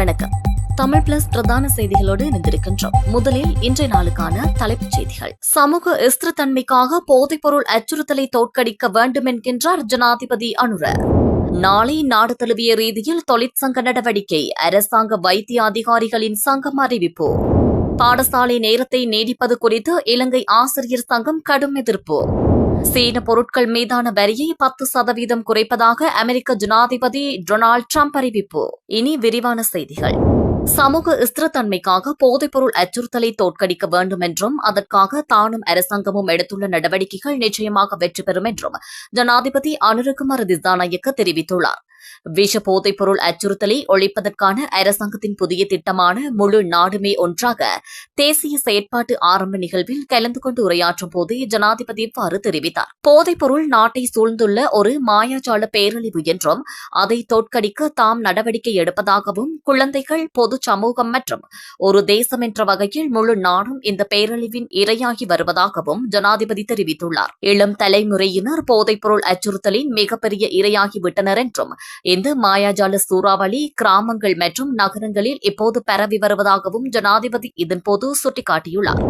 வணக்கம். தமிழ் பிளஸ் பிரதான செய்திகளோடு இணைந்திருக்கின்றோம். முதலில் இன்றைய நாளுக்கான தலைப்புச் செய்திகள். சமூக ஸ்திரத்தன்மைக்காக போதைப்பொருள் அச்சுறுத்தலை தோற்கடிக்க வேண்டும் என்கின்றார் ஜனாதிபதி அனுர. நாளை நாடு தழுவிய ரீதியில் தொழிற்சங்க நடவடிக்கை அரசாங்க வைத்திய அதிகாரிகளின் சங்கம் அறிவிப்பு. பாடசாலை நேரத்தை நீடிப்பது குறித்து இலங்கை ஆசிரியர் சங்கம் கடும் எதிர்ப்பு. சீன பொருட்கள் மீதான வரியை பத்து சதவீதம் குறைப்பதாக அமெரிக்க ஜனாதிபதி டொனால்ட் ட்ரம்ப் அறிவிப்பு. இனி விரிவான செய்திகள். சமூக ஸ்திரத்தன்மைக்காக போதைப்பொருள் அச்சுறுத்தலை தோற்கடிக்க வேண்டும் என்றும் அதற்காக தானும் அரசாங்கமும் எடுத்துள்ள நடவடிக்கைகள் நிச்சயமாக வெற்றி பெறும் என்றும் ஜனாதிபதி அனுரகுமார் திசாநாயக்க தெரிவித்துள்ளார். விஷ போதைப் பொருள் அச்சுறுத்தலை ஒழிப்பதற்கான அரசாங்கத்தின் புதிய திட்டமான முழு நாடுமே ஒன்றாக தேசிய செயற்பாட்டு ஆரம்ப நிகழ்வில் கலந்து கொண்டு உரையாற்றும் போது ஜனாதிபதி இவ்வாறு தெரிவித்தார். போதைப் பொருள் நாட்டை சூழ்ந்துள்ள ஒரு மாயாஜால பேரழிவு என்றும் அதை தோற்கடிக்க தாம் நடவடிக்கை எடுப்பதாகவும் குழந்தைகள் பொது சமூகம் மற்றும் ஒரு தேசம் என்ற வகையில் முழு நாடும் இந்த பேரழிவின் இரையாகி வருவதாகவும் ஜனாதிபதி தெரிவித்துள்ளார். இளம் தலைமுறையினர் போதைப் பொருள் அச்சுறுத்தலின் மிகப்பெரிய இரையாகிவிட்டனர் என்றும் இந்த மாயாஜால சூறாவளி கிராமங்கள் மற்றும் நகரங்களில் இப்போது பரவி வருவதாகவும் ஜனாதிபதி இதன்போது சுட்டிக்காட்டியுள்ளார்.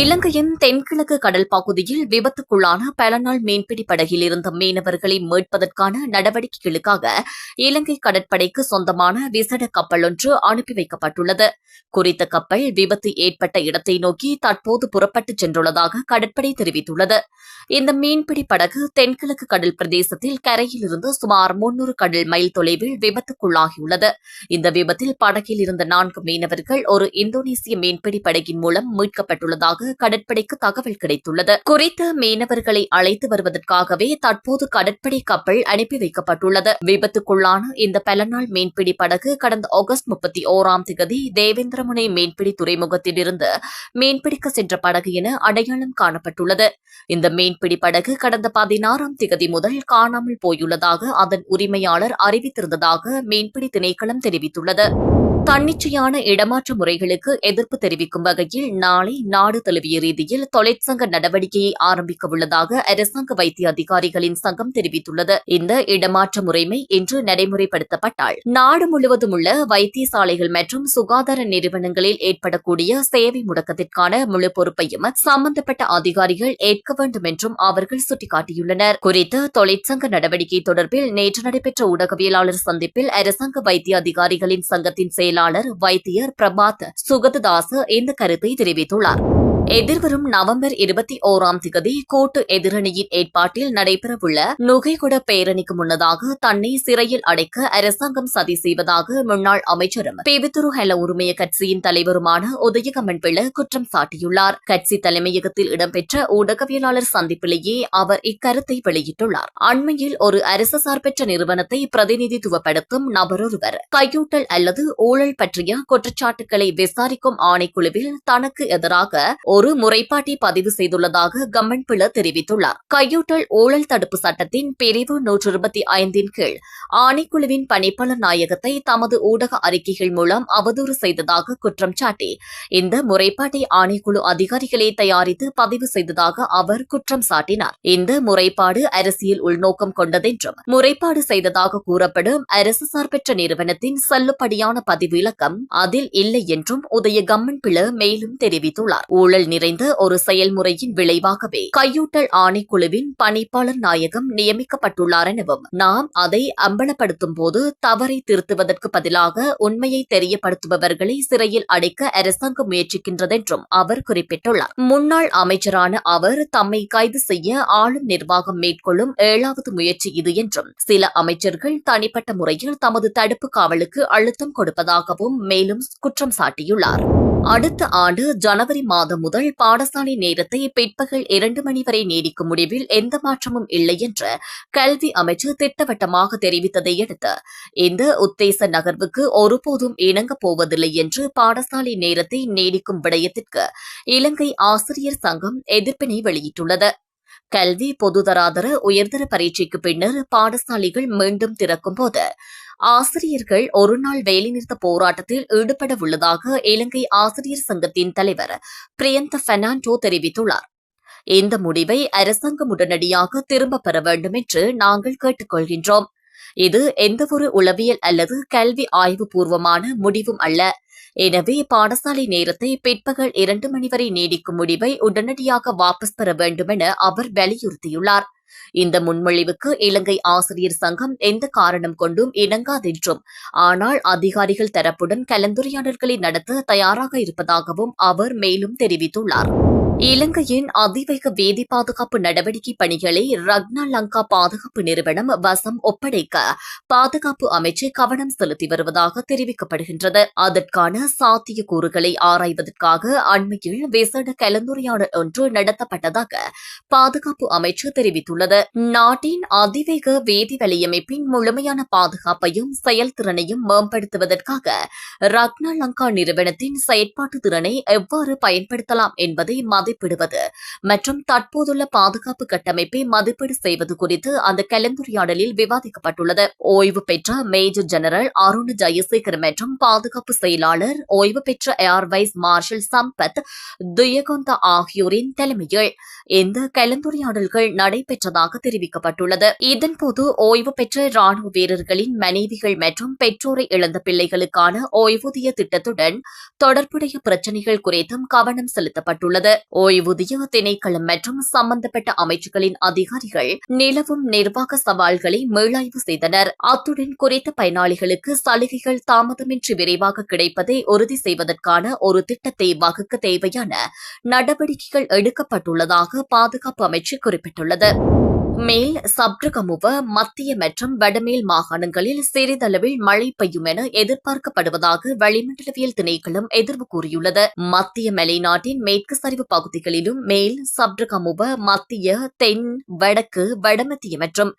இலங்கையின் தென்கிழக்கு கடல் பகுதியில் விபத்துக்குள்ளான பல நாள் மீன்பிடி படகில் இருந்த மீனவர்களை மீட்பதற்கான நடவடிக்கைகளுக்காக இலங்கை கடற்படைக்கு சொந்தமான விசேட கப்பல் ஒன்று அனுப்பி வைக்கப்பட்டுள்ளது. குறித்த கப்பல் விபத்து ஏற்பட்ட இடத்தை நோக்கி தற்போது புறப்பட்டுச் சென்றுள்ளதாக கடற்படை தெரிவித்துள்ளது. இந்த மீன்பிடி படகு தென்கிழக்கு கடல் பிரதேசத்தில் கரையிலிருந்து சுமார் முன்னூறு கடல் மைல் தொலைவில் விபத்துக்குள்ளாகியுள்ளது. இந்த விபத்தில் படகில் இருந்த நான்கு மீனவர்கள் ஒரு இந்தோனேசிய மீன்பிடி படகின் மூலம் மீட்கப்பட்டுள்ளதாக கடற்படைக்கு தகவல் கிடைத்துள்ளது. குறித்த மீனவர்களை அழைத்து வருவதற்காகவே தற்போது கடற்படை கப்பல் அனுப்பி வைக்கப்பட்டுள்ளது. விபத்துக்குள்ளான இந்த பலநாள் மீன்பிடி படகு கடந்த ஆகஸ்ட் முப்பத்தி ஓராம் திகதி தேவேந்திரமுனை மீன்பிடி துறைமுகத்திலிருந்து மீன்பிடிக்க சென்ற படகு என அடையாளம் காணப்பட்டுள்ளது. இந்த மீன்பிடி படகு கடந்த பதினாறாம் திகதி முதல் காணாமல் போயுள்ளதாக அதன் உரிமையாளர் அறிவித்திருந்ததாக மீன்பிடி திணைக்களம் தெரிவித்துள்ளது. தன்னிச்சையான இடமாற்ற முறைகளுக்கு எதிர்ப்பு தெரிவிக்கும் வகையில் நாளை நாடு தழுவிய ரீதியில் தொழிற்சங்க நடவடிக்கையை ஆரம்பிக்க உள்ளதாக அரசாங்க வைத்திய அதிகாரிகளின் சங்கம் தெரிவித்துள்ளது. இந்த இடமாற்ற முறைமை இன்று நடைமுறைப்படுத்தப்பட்டால் நாடு முழுவதும் உள்ள வைத்தியசாலைகள் மற்றும் சுகாதார நிறுவனங்களில் ஏற்படக்கூடிய சேவை முடக்கத்திற்கான முழு பொறுப்பையும் சம்பந்தப்பட்ட அதிகாரிகள் ஏற்க வேண்டும் என்றும் அவர்கள் சுட்டிக்காட்டியுள்ளனர். குறித்த தொழிற்சங்க நடவடிக்கை தொடர்பில் நேற்று நடைபெற்ற ஊடகவியலாளர் சந்திப்பில் அரசாங்க வைத்திய அதிகாரிகளின் சங்கத்தின் மேலாளர் வைத்தியர் பிரபாத் சுகததாஸ் இந்த கருத்தை தெரிவித்துள்ளார். எதிர்வரும் நவம்பர் இருபத்தி ஓராம் திகதி கூட்டு எதிரணியின் ஏற்பாட்டில் நடைபெறவுள்ள நுகைகுட பேரணிக்கு முன்னதாக தன்னை சிறையில் அடைக்க அரசாங்கம் சதி செய்வதாக முன்னாள் அமைச்சரும் பிவித்துரு ஹெல உரிமைய கட்சியின் தலைவருமான உதயகமன் பிள்ளை குற்றம் சாட்டியுள்ளார். கட்சி தலைமையகத்தில் இடம்பெற்ற ஊடகவியலாளர் சந்திப்பிலேயே அவர் இக்கருத்தை வெளியிட்டுள்ளார். அண்மையில் ஒரு அரசு சார்பற்ற நிறுவனத்தை பிரதிநிதித்துவப்படுத்தும் நபரொருவர் கையூட்டல் அல்லது ஊழல் பற்றிய குற்றச்சாட்டுகளை விசாரிக்கும் ஆணைக்குழுவில் தனக்கு எதிராக ஒரு முறைப்பாட்டை பதிவு செய்துள்ளதாக கம்மன் பிள்ள தெரிவித்துள்ளார். கையூட்டல் ஊழல் தடுப்பு சட்டத்தின் பிரிவு நூற்று இருபத்தி ஐந்தின் கீழ் ஆணைக்குழுவின் பணிப்பாளர் நாயகத்தை தமது ஊடக அறிக்கைகள் மூலம் அவதூறு செய்ததாக குற்றம் சாட்டி இந்த முறைப்பாட்டை ஆணைக்குழு அதிகாரிகளே தயாரித்து பதிவு செய்ததாக அவர் குற்றம் சாட்டினார். இந்த முறைப்பாடு அரசியல் உள்நோக்கம் கொண்டதென்றும் முறைப்பாடு செய்ததாக கூறப்படும் அரசு சார்பற்ற நிறுவனத்தின் செல்லுபடியான பதிவு இலக்கம் அதில் இல்லை என்றும் உதய கம்மன் பிள மேலும் தெரிவித்துள்ளார். ஊழல் நிறைந்த ஒரு செயல்முறையின் விளைவாகவே கையூட்டல் ஆணைக்குழுவின் பணிப்பாளர் நாயகம் நியமிக்கப்பட்டுள்ளார் எனவும் நாம் அதை அம்பலப்படுத்தும் போது தவறை திருத்துவதற்கு பதிலாக உண்மையை தெரியப்படுத்துபவர்களை சிறையில் அடைக்க அரசாங்கம் முயற்சிக்கின்றதென்றும் அவர் குறிப்பிட்டுள்ளார். முன்னாள் அமைச்சரான அவர் தம்மை கைது செய்ய ஆளும் நிர்வாகம் மேற்கொள்ளும் ஏழாவது முயற்சி இது என்றும் சில அமைச்சர்கள் தனிப்பட்ட முறையில் தமது தடுப்பு காவலுக்கு அழுத்தம் கொடுப்பதாகவும் மேலும் குற்றம் சாட்டியுள்ளார். அடுத்த ஆண்டு ஜனவரி மாதம் முதல் பாடசாலை நேரத்தை பிற்பகல் இரண்டு மணி வரை நீடிக்கும் முடிவில் எந்த மாற்றமும் இல்லை என்று கல்வி அமைச்சர் திட்டவட்டமாக தெரிவித்ததை அடுத்து இந்த உத்தேச நகர்வுக்கு ஒருபோதும் இணங்கப் போவதில்லை என்று பாடசாலை நேரத்தை நீடிக்கும் விடயத்திற்கு இலங்கை ஆசிரியர் சங்கம் எதிர்ப்பினை வெளியிட்டுள்ளது. கல்வி பொதுதராதர உயர்தர பரீட்சைக்கு பின்னர் பாடசாலைகள் மீண்டும் திறக்கும் போது ஆசிரியர்கள் ஒருநாள் வேலைநிறுத்த போராட்டத்தில் ஈடுபட உள்ளதாக இலங்கை ஆசிரியர் சங்கத்தின் தலைவர் பிரியந்த பெர்னாண்டோ தெரிவித்துள்ளார். இந்த முடிவை அரசாங்கம் உடனடியாக திரும்பப் பெற வேண்டும் என்று நாங்கள் கேட்டுக்கொள்கின்றோம். இது எந்தவொரு உளவியல் அல்லது கல்வி ஆய்வு பூர்வமான முடிவும் அல்ல. எனவே பாடசாலை நேரத்தை பிற்பகல் இரண்டு மணி வரை நீடிக்கும் முடிவை உடனடியாக வாபஸ் பெற வேண்டுமென அவர் வலியுறுத்தியுள்ளார். இந்த முன்மொழிவுக்கு இலங்கை ஆசிரியர் சங்கம் எந்த காரணம் கொண்டும் இணங்காதென்றும் ஆனால் அதிகாரிகள் தரப்புடன் கலந்துரையாடல்களை நடத்த தயாராக இருப்பதாகவும் அவர் மேலும் தெரிவித்துள்ளார். இலங்கையின் அதிவேக வேதி பாதுகாப்பு நடவடிக்கை பணிகளை ரக்னா லங்கா பாதுகாப்பு நிறுவனம் வசம் ஒப்படைக்க பாதுகாப்பு அமைச்சு கவனம் செலுத்தி வருவதாக தெரிவிக்கப்படுகின்றது. அதற்கான சாத்திய கூறுகளை ஆராய்வதற்காக அண்மையில் விசேட கலந்துரையாடல் ஒன்று நடத்தப்பட்டதாக பாதுகாப்பு அமைச்சு தெரிவித்துள்ளது. நாட்டின் அதிவேக வேதி வலையமைப்பின் முழுமையான பாதுகாப்பையும் செயல்திறனையும் மேம்படுத்துவதற்காக ரக்னா லங்கா நிறுவனத்தின் செயற்பாட்டு திறனை எவ்வாறு பயன்படுத்தலாம் என்பதை மதிப்பிடுவது. மற்றும் தற்போதுள்ள பாதுகாப்பு கட்டமைப்பை மதிப்பீடு செய்வது குறித்து அந்த கலந்துரையாடலில் விவாதிக்கப்பட்டுள்ளது. ஓய்வு பெற்ற மேஜர் ஜெனரல் அருண் ஜெயசேகர் மற்றும் பாதுகாப்பு செயலாளர் ஓய்வு பெற்ற air vice marshal Sampath Thuyacontha ஆகியோரின் தலைமையில் இந்த கலந்துரையாடல்கள் நடைபெற்றதாக தெரிவிக்கப்பட்டுள்ளது. இதன்போது ஓய்வு பெற்ற ராணுவ வீரர்களின் மனைவிகள் மற்றும் பெற்றோரை இழந்த பிள்ளைகளுக்கான ஓய்வூதிய திட்டத்துடன் தொடர்புடைய பிரச்சினைகள் குறித்தும் கவனம் செலுத்தப்பட்டுள்ளது. ஓய்வூதிய திணைக்களம் மற்றும் சம்பந்தப்பட்ட அமைச்சுகளின் அதிகாரிகள் நிலவும் நிர்வாக சவால்களை மீளாய்வு செய்தனர். அத்துடன் குறித்த பயனாளிகளுக்கு சலுகைகள் தாமதமின்றி விரைவாக கிடைப்பதை உறுதி செய்வதற்கான ஒரு திட்டத்தை வகுக்க தேவையான நடவடிக்கைகள் எடுக்கப்பட்டுள்ளதாக பாதுகாப்பு அமைச்சு குறிப்பிட்டுள்ளது. மேல் சப்ரகமுவ மத்திய மற்றும் வடமேல் மாகாணங்களில் சிறிதளவில் மழை பெய்யும் என எதிர்பார்க்கப்படுவதாக வளிமண்டலவியல் திணைக்களம் எதிர்வு கூறியுள்ளது. மத்திய மலைநாட்டின் மேற்கு சரிவு பகுதிகளிலும் மேல் சப்ரகமுவ மத்திய தென் வடக்கு வடமத்திய மற்றும்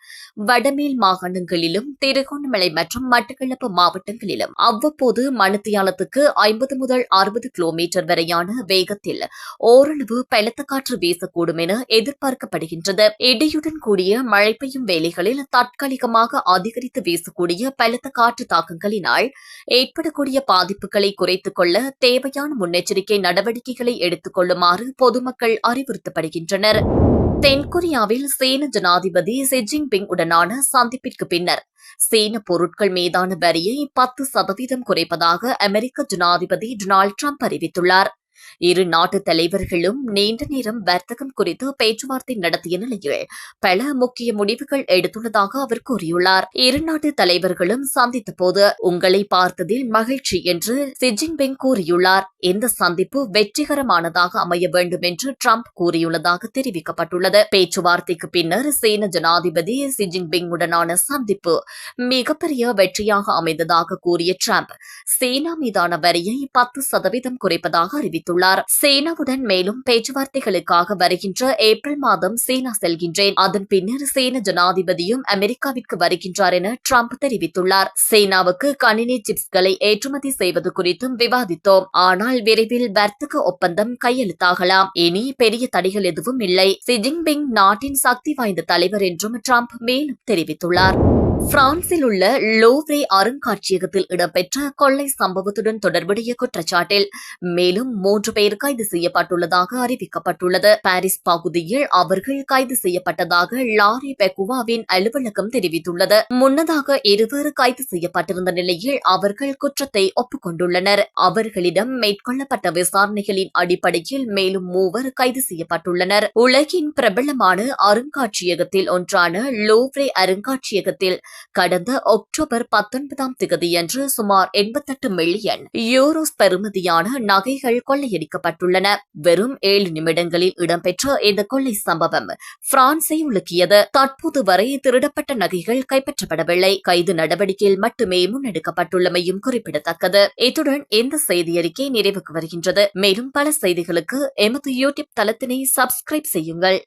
வடமேல் மாகாணங்களிலும் திருகோணமலை மற்றும் மட்டக்களப்பு மாவட்டங்களிலும் அவ்வப்போது மணித்தியாலத்துக்கு ஐம்பது முதல் அறுபது கிலோமீட்டர் வரையான வேகத்தில் ஓரளவு பலத்த காற்று வீசக்கூடும் என எதிர்பார்க்கப்படுகின்றது. இடியுடன் கூடிய மழை பெய்யும் வேளைகளில் தற்காலிகமாக அதிகரித்து வீசக்கூடிய பலத்த காற்று தாக்கங்களினால் ஏற்படக்கூடிய பாதிப்புகளை குறைத்துக் கொள்ள தேவையான முன்னெச்சரிக்கை நடவடிக்கைகளை எடுத்துக் கொள்ளுமாறு பொதுமக்கள் அறிவுறுத்தப்படுகின்றனர். தென்கொரியாவில் சீன ஜனாதிபதி ஷி ஜின்பிங் உடனான சந்திப்பிற்கு பின்னர் சீன பொருட்கள் மீதான வரியை பத்து சதவீதம் குறைப்பதாக அமெரிக்க ஜனாதிபதி டொனால்டு ட்ரம்ப் அறிவித்துள்ளார். இரு நாட்டு தலைவர்களும் நீண்ட நேரம் வர்த்தகம் குறித்து பேச்சுவார்த்தை நடத்திய நிலையில் பல முக்கிய முடிவுகள் எடுத்துள்ளதாக அவர் கூறியுள்ளார். இரு நாட்டு தலைவர்களும் சந்தித்த போது உங்களை பார்த்ததில் மகிழ்ச்சி என்று ஷி ஜின்பிங் கூறியுள்ளார். இந்த சந்திப்பு வெற்றிகரமானதாக அமைய வேண்டும் என்று ட்ரம்ப் கூறியுள்ளதாக தெரிவிக்கப்பட்டுள்ளது. பேச்சுவார்த்தைக்கு பின்னர் சீன ஜனாதிபதி ஷி ஜின்பிங் உடனான சந்திப்பு மிகப்பெரிய வெற்றியாக அமைந்ததாக கூறிய ட்ரம்ப் சீனா மீதான வரியை பத்து சதவீதம் குறைப்பதாக அறிவித்துள்ளார். சீனாவுடன் மேலும் பேச்சுவார்த்தைகளுக்காக வருகின்ற ஏப்ரல் மாதம் சீனா செல்கின்றேன். அதன் பின்னர் சீன ஜனாதிபதியும் அமெரிக்காவிற்கு வருகின்றார் என ட்ரம்ப் தெரிவித்துள்ளார். சீனாவுக்கு கணினி சிப்ஸ்களை ஏற்றுமதி செய்வது குறித்தும் விவாதித்தோம். ஆனால் விரைவில் வர்த்தக ஒப்பந்தம் கையெழுத்தாகலாம். இனி பெரிய தடைகள் எதுவும் இல்லை. ஜின்பிங் நாட்டின் சக்தி வாய்ந்த தலைவர் என்றும் டிரம்ப் மேலும் தெரிவித்துள்ளார். பிரான்சில் உள்ள லோவ்ரே அருங்காட்சியகத்தில் இடம்பெற்ற கொள்ளை சம்பவத்துடன் தொடர்புடைய குற்றச்சாட்டில் மேலும் மூன்று பேர் கைது செய்யப்பட்டுள்ளதாக அறிவிக்கப்பட்டுள்ளது. பாரிஸ் பகுதியில் அவர்கள் கைது செய்யப்பட்டதாக லாரி பெகுவாவின் அலுவலகம் தெரிவித்துள்ளது. முன்னதாக இருவர் கைது செய்யப்பட்டிருந்த நிலையில் அவர்கள் குற்றத்தை ஒப்புக்கொண்டுள்ளனர். அவர்களிடம் மேற்கொள்ளப்பட்ட விசாரணைகளின் அடிப்படையில் மேலும் மூவர் கைது செய்யப்பட்டுள்ளனர். உலகின் பிரபலமான அருங்காட்சியகத்தில் ஒன்றான லோவ்ரே அருங்காட்சியகத்தில் கடந்த அக்டோபர் பத்தொன்பதாம் தேதியன்று சுமார் எண்பத்தெட்டு மில்லியன் யூரோஸ் பெறுமதியான நகைகள் கொள்ளையடிக்கப்பட்டுள்ளன. வெறும் ஏழு நிமிடங்களில் இடம்பெற்ற இந்த கொள்ளை சம்பவம் பிரான்சை உலுக்கியது. தற்போது வரை திருடப்பட்ட நகைகள் கைப்பற்றப்படவில்லை. கைது நடவடிக்கையில் மட்டுமே முன்னெடுக்கப்பட்டுள்ளமையும் குறிப்பிடத்தக்கது. இத்துடன் இந்த செய்தி அறிக்கை நிறைவுக்கு வருகின்றது. மேலும் பல செய்திகளுக்கு எமது யூடியூப் தளத்தினை சப்ஸ்கிரைப் செய்யுங்கள்.